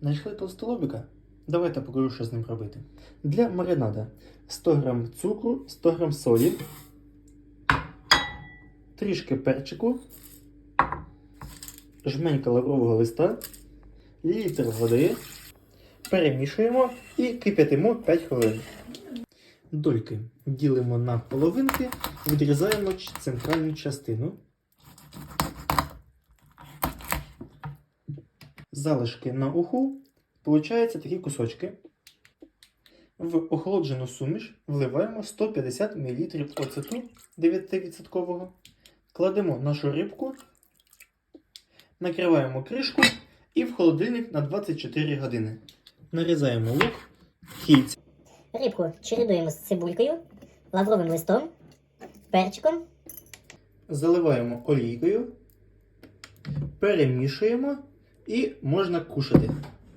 Знайшли толстолобика? Давайте покажу, що з ним робити. Для маринада 100 г цукру, 100 г солі, трішки перчику, жменька лаврового листа, літр води. Перемішуємо і кип'ятимо 5 хвилин. Дольки ділимо на половинки, відрізаємо центральну частину. Залишки на уху. Получаються такі кусочки. В охолоджену суміш вливаємо 150 мл оцету 9%. Кладемо нашу рибку, накриваємо кришку і в холодильник на 24 години. Нарізаємо лук, кільця. Рибку чередуємо з цибулькою, лавровим листом, перчиком. заливаємо олійкою, перемішуємо і можна кушати.